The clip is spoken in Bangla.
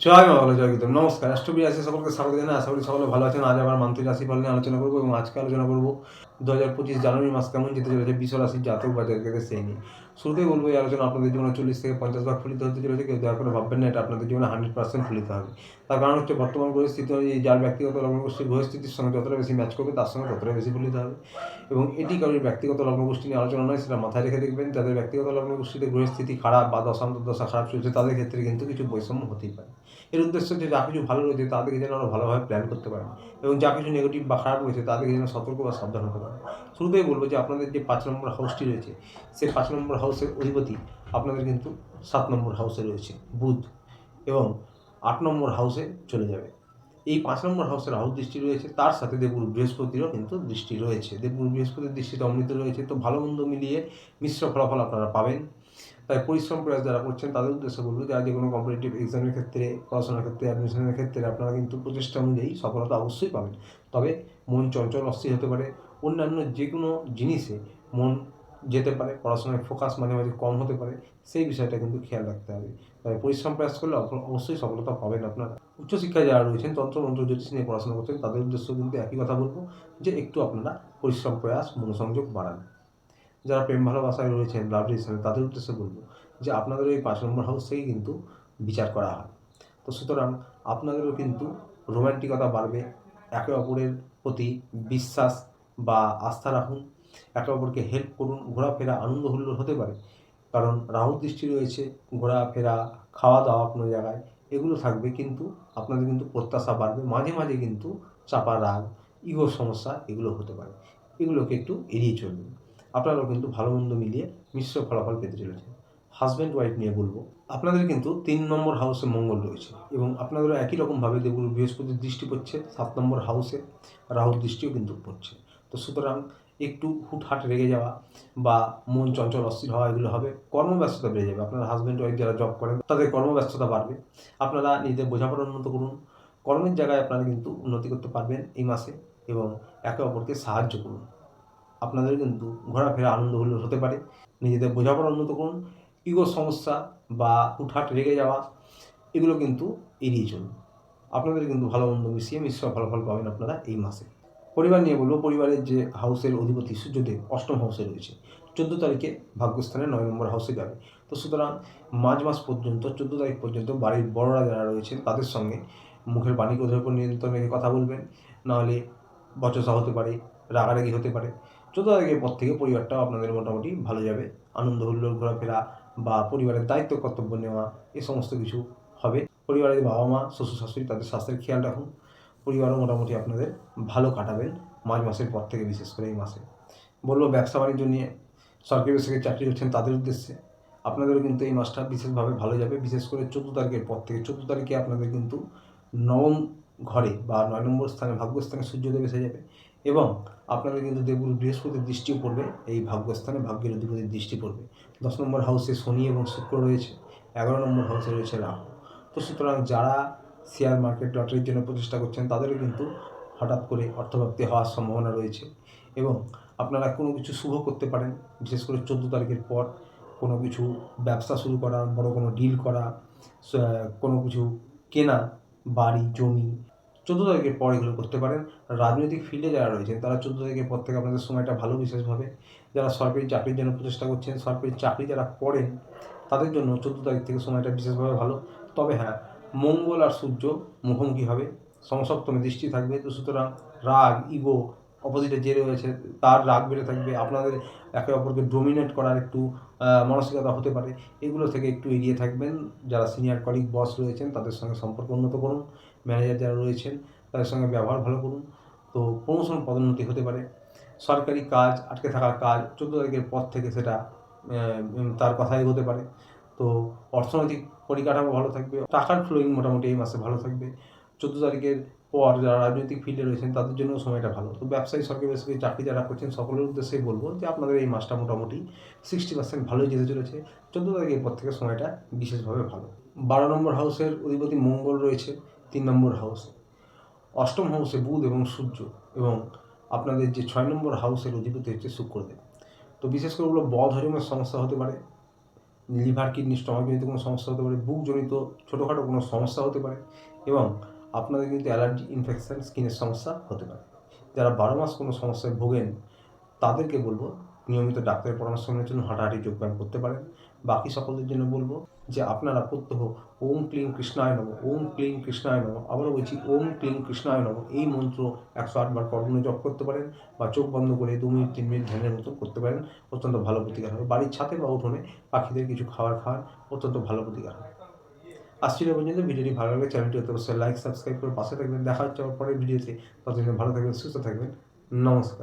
জয় ভালো, জয় গীতম নমস্কার। রাষ্ট্রপতি আছে সকলকে স্বাগত জানাই। আশা করি সকলে ভালো আছেন। আজ আবার রাশি ফল নিয়ে আলোচনা করব এবং আজকে আলোচনা করব দু হাজার পঁচিশ জানুয়ারি মাস কেমন যেতে চলেছে বিশ্ব রাশির জাতক বা জাতকের সেই নিয়ে শুরুতেই বলব এই আলোচনা আপনাদের জীবনে চল্লিশ থেকে পঞ্চাশ ভাগ ফলিত হতে চলেছে, কেউ দয়া করে ভাববেন না, এটা আপনাদের জীবনে হান্ড্রেড পার্সেন্ট ফলিত হবে। তার কারণ হচ্ছে বর্তমান পরিস্থিতি অনুযায়ী যার ব্যক্তিগত লগ্নগোষ্ঠীর গ্রহস্থিতির সঙ্গে যতটা বেশি ম্যাচ করবে, তার সঙ্গে ততটা বেশি ফলিত হবে। এবং এটি কারোর ব্যক্তিগত লগ্নগোষ্ঠী নিয়ে আলোচনা নয়, সেটা মাথায় রেখে দেখবেন, যাদের ব্যক্তিগত লগ্নগোষ্ঠীতে গ্রহস্থিতি খারাপ বা দশান্তর দশা খারাপ চলছে, তাদের ক্ষেত্রে কিন্তু কিছু বৈষম্য হতেই পারে। এর উদ্দেশ্য হচ্ছে যা কিছু ভালো রয়েছে, তাদেরকে যেন আরও ভালোভাবে প্ল্যান করতে পারেন এবং যা কিছু নেগেটিভ বা খারাপ রয়েছে, তাদেরকে যেন সতর্ক বা সাবধান হতে পারেন। শুরুতেই বলব যে আপনাদের যে পাঁচ নম্বর হাউসটি রয়েছে, সেই পাঁচ নম্বর হাউসের অধিপতি আপনাদের কিন্তু সাত নম্বর হাউসে রয়েছে, বুধ। এবং আট নম্বর হাউসে চলে যাবে। এই পাঁচ নম্বর হাউসের রাহু দৃষ্টি রয়েছে, তার সাথে দেবগুরু বৃহস্পতিরও কিন্তু দৃষ্টি রয়েছে। দেবগুরু বৃহস্পতির দৃষ্টিতে অমৃত রয়েছে। তো ভালো মন্দ মিলিয়ে মিশ্র ফলাফল আপনারা পাবেন। তাই পরিশ্রম প্রয়াস যারা করছেন, তাদের উদ্দেশ্যে বলব যারা যে কোনো কম্পিটিটিভ এক্সামের ক্ষেত্রে, পড়াশোনার ক্ষেত্রে অ্যাডমিশনের ক্ষেত্রে আপনারা কিন্তু প্রচেষ্টা অনুযায়ী সফলতা অবশ্যই পাবেন। তবে মন চঞ্চল, অস্থির হতে পারে। অন্যান্য যে কোনো জিনিসে মন যেতে পারে পড়াশোনায় ফোকাস মাঝে মাঝে কম হতে পারে, সেই বিষয়টা কিন্তু খেয়াল রাখতে হবে। তাই পরিশ্রম প্রয়াস করলে অবশ্যই সফলতা পাবেন আপনারা। উচ্চশিক্ষায় যারা রয়েছেন তন্ত্র মন্ত্র জ্যোতিষ নিয়ে পড়াশোনা করছেন তাদের উদ্দেশ্য কিন্তু একই কথা বলব, যে একটু আপনারা পরিশ্রম প্রয়াস, মনোসংযোগ বাড়ান। যারা প্রেম ভালোবাসায় রয়েছেন লাভ রিলেশনে তাদের উদ্দেশ্যে বলব, যে আপনাদের এই পাঁচ নম্বর হাউস থেকেই কিন্তু বিচার করা হয়। তো সুতরাং আপনাদেরও কিন্তু রোমান্টিকতা বাড়বে, একে অপরের প্রতি বিশ্বাস বা আস্থা রাখুন। একে অপরকে হেল্প করুন, ঘোরাফেরা আনন্দ হুল্লোড় হতে পারে। কারণ রাহুর দৃষ্টি রয়েছে ঘোরাফেরা খাওয়া দাওয়া কোনো জায়গায়, এগুলো থাকবে কিন্তু আপনাদের কিন্তু প্রত্যাশা বাড়বে। মাঝে মাঝে কিন্তু চাপা রাগ ইগোর সমস্যা এগুলো হতে পারে। এগুলোকে একটু এড়িয়ে চলবেন আপনারাও কিন্তু ভালো মন্দ মিলিয়ে মিশ্র ফলাফল পেতে চলেছেন। হাজব্যান্ড ওয়াইফ নিয়ে বলব, আপনাদের কিন্তু তিন নম্বর হাউসে মঙ্গল রয়েছে এবং আপনাদেরও একই রকমভাবে দেবগুরু বৃহস্পতির দৃষ্টি পড়ছে, সাত নম্বর হাউসে রাহুর দৃষ্টিও কিন্তু পড়ছে। তো সুতরাং একটু হুটহাট রেগে যাওয়া বা মন চঞ্চল অস্থির হওয়া, এগুলো হবে। কর্মব্যস্ততা বেড়ে যাবে। আপনার হাজব্যান্ড ওয়াইফ যারা জব করেন, তাদের কর্মব্যস্ততা বাড়বে। আপনারা নিজেদের বোঝাপড়া উন্নত করুন। কর্মের জায়গায় আপনারা কিন্তু উন্নতি করতে পারবেন এই মাসে এবং একে অপরকে সাহায্য করুন। আপনাদের কিন্তু ঘোরাফেরা আনন্দ হুল্লোড় হতে পারে। নিজেদের বোঝাপড়া উন্নত করুন। ইগো সমস্যা বা হুটহাট রেগে যাওয়া, এগুলো কিন্তু এড়িয়ে চলুন। আপনাদের কিন্তু ভালো মন্দ মিশিয়ে, মিশ্র ফলাফল পাবেন আপনারা এই মাসে। পরিবার নিয়ে বলব, পরিবারের যে হাউসের অধিপতি সূর্যদেব অষ্টম হাউসে রয়েছে। চোদ্দ তারিখে ভাগ্যস্থানে নয় নম্বর হাউসে যাবে। তো সুতরাং মার্চ মাস পর্যন্ত, চোদ্দ তারিখ পর্যন্ত বাড়ির বড়রা যারা রয়েছেন, তাদের সঙ্গে মুখের বাণী ক্রোধের উপর নিয়ন্ত্রণ রেখে কথা বলবেন। নাহলে বচসা হতে পারে, রাগারাগি হতে পারে। চোদ্দ তারিখের পর থেকে পরিবারটাও আপনাদের মোটামুটি ভালো যাবে। আনন্দ হুল্লোড় ঘোরাফেরা বা পরিবারের দায়িত্ব, কর্তব্য নেওয়া, এ সমস্ত কিছু হবে। পরিবারের বাবা মা শ্বশুর শাশুড়ি তাদের স্বাস্থ্যের খেয়াল রাখুন। পরিবারও মোটামুটি আপনাদের ভালো কাটাবেন মার্চ মাসের পর থেকে, বিশেষ করে এই মাসে। বলব ব্যবসা বাণিজ্য নিয়ে, সরকারি বেসরকারি চাকরি করছেন তাদের উদ্দেশ্যে আপনাদেরও কিন্তু এই মাসটা বিশেষভাবে ভালো যাবে। বিশেষ করে চোদ্দ তারিখের পর থেকে, চোদ্দ তারিখে আপনাদের কিন্তু নবম ঘরে বা নয় নম্বর স্থানে ভাগ্যস্থানে সূর্যদেব এসে যাবে এবং আপনাদের কিন্তু দেবগুরু বৃহস্পতির দৃষ্টিও পড়বে, এই ভাগ্যস্থানে ভাগ্যের অধিপতির দৃষ্টি পড়বে। দশ নম্বর হাউসে শনি এবং শুক্র রয়েছে, এগারো নম্বর হাউসে রয়েছে রাহু। তো সুতরাং যারা শেয়ার মার্কেট লটারির জন্য প্রচেষ্টা করছেন, তাদেরও কিন্তু হঠাৎ করে অর্থপ্রাপ্তি হওয়ার সম্ভাবনা রয়েছে। এবং আপনারা কোনো কিছু শুভ করতে পারেন, বিশেষ করে চোদ্দ তারিখের পর কোনো কিছু ব্যবসা শুরু করা, বড় কোনো ডিল করা কোনো কিছু কেনা, বাড়ি, জমি, চোদ্দ তারিখের পর এগুলো করতে পারেন। রাজনৈতিক ফিল্ডে যারা রয়েছেন, তারা চোদ্দ তারিখের পর থেকে আপনাদের সময়টা ভালো বিশেষভাবে, যারা সরকারি চাকরির জন্য প্রচেষ্টা করছেন, সরকারি চাকরি যারা করেন, তাদের জন্য চোদ্দ তারিখ থেকে সময়টা বিশেষভাবে ভালো। তবে হ্যাঁ মঙ্গল আর সূর্য মুখোমুখি হবে, সমসপ্তমে দৃষ্টি থাকবে, তো সুতরাং রাগ, ইগো অপোজিটে যে রয়েছে, তার রাগ বেড়ে থাকবে, আপনাদের একে অপরকে ডোমিনেট করার একটু মানসিকতা হতে পারে, এগুলো থেকে একটু এগিয়ে থাকবেন। যারা সিনিয়র কলিগ বস রয়েছেন, তাদের সঙ্গে সম্পর্ক উন্নত করুন ম্যানেজার যারা রয়েছেন, তাদের সঙ্গে ব্যবহার ভালো করুন, তো প্রমোশন পদোন্নতি হতে পারে। সরকারি কাজ, আটকে থাকা কাজ, চোদ্দ তারিখের পর থেকে সেটা তার কথাই হতে পারে। তো অর্থনৈতিক পরিকাঠামো ভালো থাকবে, টাকার ফ্লোয়িং মোটামুটি এই মাসে ভালো থাকবে। চোদ্দ তারিখের পর যারা রাজনৈতিক ফিল্ডে রয়েছেন, তাদের জন্য সময়টা ভালো। তো ব্যবসায়ী সরকারি বেসরকারি চাকরি যারা করছেন, সকলের উদ্দেশ্যেই বলব যে আপনাদের এই মাসটা মোটামুটি সিক্সটি পার্সেন্ট ভালোই যেতে চলেছে। চোদ্দ তারিখের পর থেকে সময়টা বিশেষভাবে ভালো। বারো নম্বর হাউসের অধিপতি মঙ্গল রয়েছে, তিন নম্বর হাউসে অষ্টম হাউসে বুধ এবং সূর্য এবং আপনাদের যে ছয় নম্বর হাউসের অধিপতি হচ্ছে শুক্রদেব। তো বিশেষ করে ওগুলো বধর্মের সমস্যা হতে পারে লিভার, কিডনি স্টমাকজনিত কোনো সমস্যা হতে পারে বুকজনিত ছোটোখাটো কোনো সমস্যা হতে পারে এবং আপনাদের কিন্তু অ্যালার্জি, ইনফেকশান, স্কিনের সমস্যা হতে পারে। যারা বারো মাস কোনো সমস্যায় ভোগেন, তাদেরকে বলব, নিয়মিত ডাক্তারের পরামর্শ মেনে জন্য হাঁটাহাঁটি যোগব্যায়াম করতে পারেন। বাকি সকলদের জন্য বলব যে আপনারা প্রত্যহ ওম ক্লিং কৃষ্ণায় নম, ওম ক্লিং কৃষ্ণায় নম, আবারও বলছি ওম ক্লিং কৃষ্ণায় নম, এই মন্ত্র একশো আটবার কর্মণে জপ করতে পারেন বা চোখ বন্ধ করে দু মিনিট, তিন মিনিট ধ্যানের মতো করতে পারেন, অত্যন্ত ভালো প্রতিকার হবে। বাড়ির ছাদে বা উঠোনে পাখিদের কিছু খাবার খাওয়ার অত্যন্ত ভালো প্রতিকার হবে। আসছিল পর্যন্ত, ভিডিওটি ভালো লাগলে চ্যানেলটি অবশ্যই লাইক, সাবস্ক্রাইব করে পাশে থাকবেন। দেখা হচ্ছে পরের ভিডিওতে। ততদিন ভালো থাকবেন, সুস্থ থাকবেন। নমস্কার।